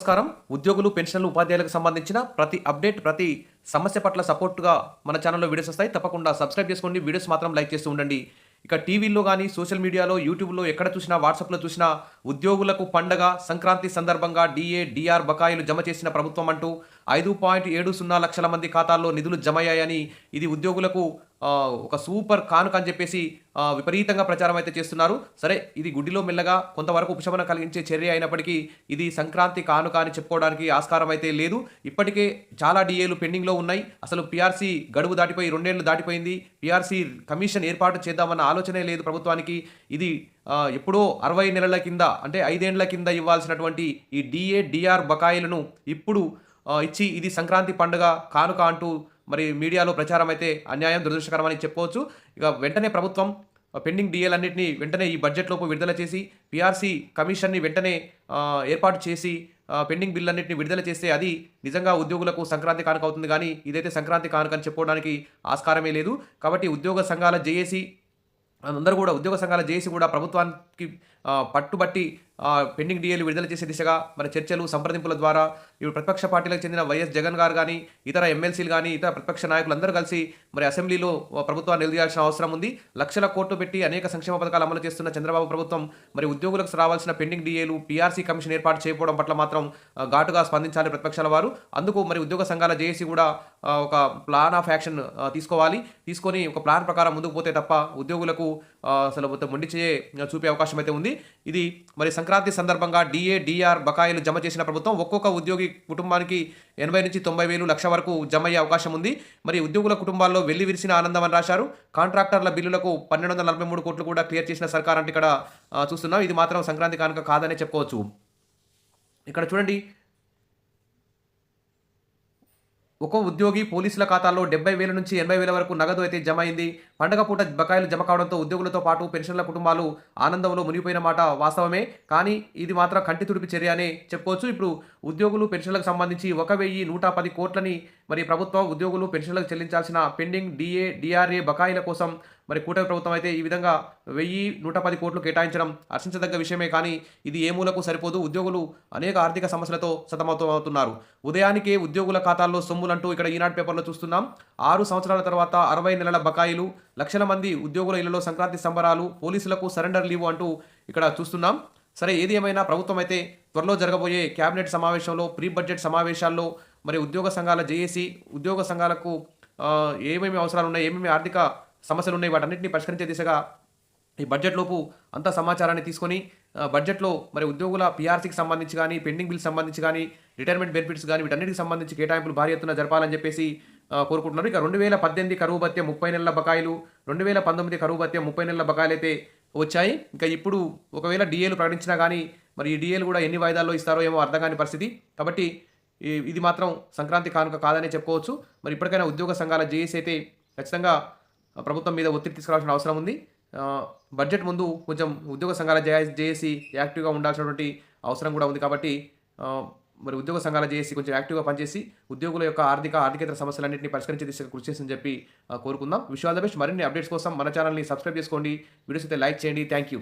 నమస్కారం. ఉద్యోగులు పెన్షన్లు ఉపాధ్యాయులకు సంబంధించిన ప్రతి అప్డేట్ ప్రతి సమస్య పట్ల సపోర్ట్గా మన ఛానల్లో వీడియోస్ వస్తాయి. తప్పకుండా సబ్స్క్రైబ్ చేసుకోండి. వీడియోస్ మాత్రం లైక్ చేస్తూ ఉండండి. ఇక టీవీల్లో కానీ సోషల్ మీడియాలో యూట్యూబ్లో ఎక్కడ చూసినా వాట్సాప్లో చూసినా ఉద్యోగులకు పండగ సంక్రాంతి సందర్భంగా డిఏ డిఆర్ బకాయిలు జమ చేసిన ప్రభుత్వం అంటూ ఐదు పాయింట్ ఏడు సున్నా లక్షల మంది ఖాతాల్లో నిధులు జమయ్యాయని ఇది ఉద్యోగులకు ఒక సూపర్ కానుక అని చెప్పేసి విపరీతంగా ప్రచారం అయితే చేస్తున్నారు. సరే ఇది గుడ్డిలో మెల్లగా కొంతవరకు ఉపశమనం కలిగించే చర్య అయినప్పటికీ ఇది సంక్రాంతి కానుక అని చెప్పుకోవడానికి ఆస్కారం అయితే లేదు. ఇప్పటికే చాలా డిఏలు పెండింగ్లో ఉన్నాయి. అసలు పిఆర్సీ గడువు దాటిపోయి రెండేళ్ళు దాటిపోయింది. పిఆర్సీ కమిషన్ ఏర్పాటు చేద్దామన్న ఆలోచనే లేదు ప్రభుత్వానికి. ఇది ఎప్పుడో అరవై నెలల కింద అంటే ఐదేండ్ల కింద ఇవ్వాల్సినటువంటి ఈ డిఏ డిఆర్ బకాయిలను ఇప్పుడు ఇచ్చి ఇది సంక్రాంతి పండుగ కానుక అంటూ మరి మీడియాలో ప్రచారం అయితే అన్యాయం దురదృష్టకరమని చెప్పుకోవచ్చు ఇక వెంటనే ప్రభుత్వం పెండింగ్ డిఏలన్నింటినీ వెంటనే ఈ బడ్జెట్లోపు విడుదల చేసి పీఆర్సీ కమిషన్ని వెంటనే ఏర్పాటు చేసి పెండింగ్ పెండింగ్ బిల్లన్నింటినీ విడుదల చేస్తే అది నిజంగా ఉద్యోగులకు సంక్రాంతి కానుక అవుతుంది కానీ ఇదైతే సంక్రాంతి కానుక అని చెప్పుకోవడానికి ఆస్కారమే లేదు. కాబట్టి ఉద్యోగ సంఘాల జేఏసీ అందరూ కూడా ఉద్యోగ సంఘాల జేసి కూడా ప్రభుత్వానికి పట్టుబట్టి పెండింగ్ డిఏలు విడుదల చేసే దిశగా మరి చర్చలు సంప్రదింపుల ద్వారా ఇప్పుడు ప్రతిపక్ష పార్టీలకు చెందిన వైఎస్ జగన్ గారు కానీ ఇతర ఎమ్మెల్సీలు కానీ ఇతర ప్రతిపక్ష నాయకులు అందరూ కలిసి మరి అసెంబ్లీలో ప్రభుత్వాన్ని నిలదీయాల్సిన అవసరం ఉంది. లక్షల కోట్లు పెట్టి అనేక సంక్షేమ పథకాలు అమలు చేస్తున్న చంద్రబాబు ప్రభుత్వం మరి ఉద్యోగులకు రావాల్సిన పెండింగ్ డిఏలు పీఆర్సీ కమిషన్ ఏర్పాటు చేయకపోవడం పట్ల మాత్రం ఘాటుగా స్పందించాలి ప్రతిపక్షాల వారు. అందుకు మరి ఉద్యోగ సంఘాల జేఏసీ కూడా ఒక ప్లాన్ ఆఫ్ యాక్షన్ తీసుకోవాలి. తీసుకొని ఒక ప్లాన్ ప్రకారం ముందుకు పోతే తప్ప ఉద్యోగులకు అసలు మొత్తం మొండి చేయ చూపే అవకాశం అయితే ఉంది. ఇది మరి సంక్రాంతి సందర్భంగా డిఏ డిఆర్ బకాయిలు జమ చేసిన ప్రభుత్వం ఒక్కొక్క ఉద్యోగి కుటుంబానికి ఎనభై నుంచి తొంభై వేలు లక్ష వరకు జమ అయ్యే అవకాశం ఉంది. మరి ఉద్యోగుల కుటుంబాల్లో వెళ్ళి విరిసిన ఆనందం అని రాశారు. కాంట్రాక్టర్ల బిల్లులకు పన్నెండు వందల నలభై మూడు కోట్లు కూడా క్లియర్ చేసిన సర్కార్ అంటే ఇక్కడ చూస్తున్నాం. ఇది మాత్రం సంక్రాంతి కానుక కాదనే చెప్పుకోవచ్చు. ఇక్కడ చూడండి. ఒక ఉద్యోగి పోలీసుల ఖాతాల్లో డెబ్బై వేల నుంచి ఎనభై వేల వరకు నగదు అయితే జమ అయింది పండగ పూట బకాయిలు జమ కావడంతో ఉద్యోగులతో పాటు పెన్షన్ల కుటుంబాలు ఆనందంలో మునిగిపోయిన మాట వాస్తవమే. కానీ ఇది మాత్రం కంటి తుడిపి చర్య అనే చెప్పుకోవచ్చు. ఇప్పుడు ఉద్యోగులు పెన్షన్లకు సంబంధించి ఒక వెయ్యి నూట పది కోట్లని మరి ప్రభుత్వం ఉద్యోగులు పెన్షన్లకు చెల్లించాల్సిన పెండింగ్ డిఏ డిఆర్ఏ బకాయిల కోసం మరి కూటమి ప్రభుత్వం అయితే ఈ విధంగా వెయ్యి నూట పది కోట్లు కేటాయించడం హర్షించదగ్గ విషయమే కానీ ఇది ఏ మూలకు సరిపోదు. ఉద్యోగులు అనేక ఆర్థిక సమస్యలతో సతమతమవుతున్నారు. ఉదయానికే ఉద్యోగుల ఖాతాల్లో సొమ్ములంటూ ఇక్కడ ఈనాడు పేపర్లో చూస్తున్నాం. ఆరు సంవత్సరాల తర్వాత అరవై నెలల బకాయిలు లక్షల మంది ఉద్యోగుల ఇళ్ళలో సంక్రాంతి సంబరాలు పోలీసులకు సరెండర్ లీవ్ అంటూ ఇక్కడ చూస్తున్నాం. సరే ఏది ఏమైనా ప్రభుత్వం అయితే త్వరలో జరగబోయే కేబినెట్ సమావేశంలో ప్రీ బడ్జెట్ సమావేశాల్లో మరి ఉద్యోగ సంఘాల జేఏసీ ఉద్యోగ సంఘాలకు ఏమేమి అవసరాలు ఉన్నాయి ఏమేమి ఆర్థిక సమస్యలు ఉన్నాయి వాటన్నిటిని పరిష్కరించే దిశగా ఈ బడ్జెట్ లోపు అంత సమాచారాన్ని తీసుకొని బడ్జెట్లో మరి ఉద్యోగుల పీఆర్సీకి సంబంధించి కానీ పెండింగ్ బిల్ సంబంధించి కానీ రిటైర్మెంట్ బెనిఫిట్స్ కానీ వీటన్నిటికి సంబంధించి కేటాయింపులు భారీ ఎత్తున జరపాలని చెప్పేసి కోరుకుంటున్నారు. ఇక రెండు వేల పద్దెనిమిది కరువు భత్యం ముప్పై నెలల బకాయిలు రెండు వేల పంతొమ్మిది కరువు భత్యం ముప్పై నెలల బకాయిలు అయితే వచ్చాయి. ఇంకా ఇప్పుడు ఒకవేళ డిఏలు ప్రకటించినా కానీ మరి ఈ డిఏలు కూడా ఎన్ని వాయిదాల్లో ఇస్తారో ఏమో అర్థం కాని పరిస్థితి. కాబట్టి ఇది మాత్రం సంక్రాంతి కానుక కాదనే చెప్పుకోవచ్చు. మరి ఇప్పటికైనా ఉద్యోగ సంఘాల జేఏసీ అయితే ఖచ్చితంగా ప్రభుత్వం మీద ఒత్తిడి తీసుకురావాల్సిన అవసరం ఉంది. బడ్జెట్ ముందు కొంచెం ఉద్యోగ సంఘాల జే జేఏసీ యాక్టివ్గా ఉండాల్సినటువంటి అవసరం కూడా ఉంది కాబట్టి మరి ఉద్యోగ సంఘాల జేఏసీ కొంచెం యాక్టివ్గా పనిచేసి ఉద్యోగుల యొక్క ఆర్థిక ఆర్థికేతర సమస్యలన్నింటినీ పరిష్కరించే దిశగా కృషి చేసిందని చెప్పి కోరుకుందాం. విషయాల బెస్ట్. మరిన్ని అప్డేట్స్ కోసం మన ఛానల్ని సబ్స్క్రైబ్ చేసుకోండి. వీడియోస్ అయితే లైక్ చేయండి. Thank you.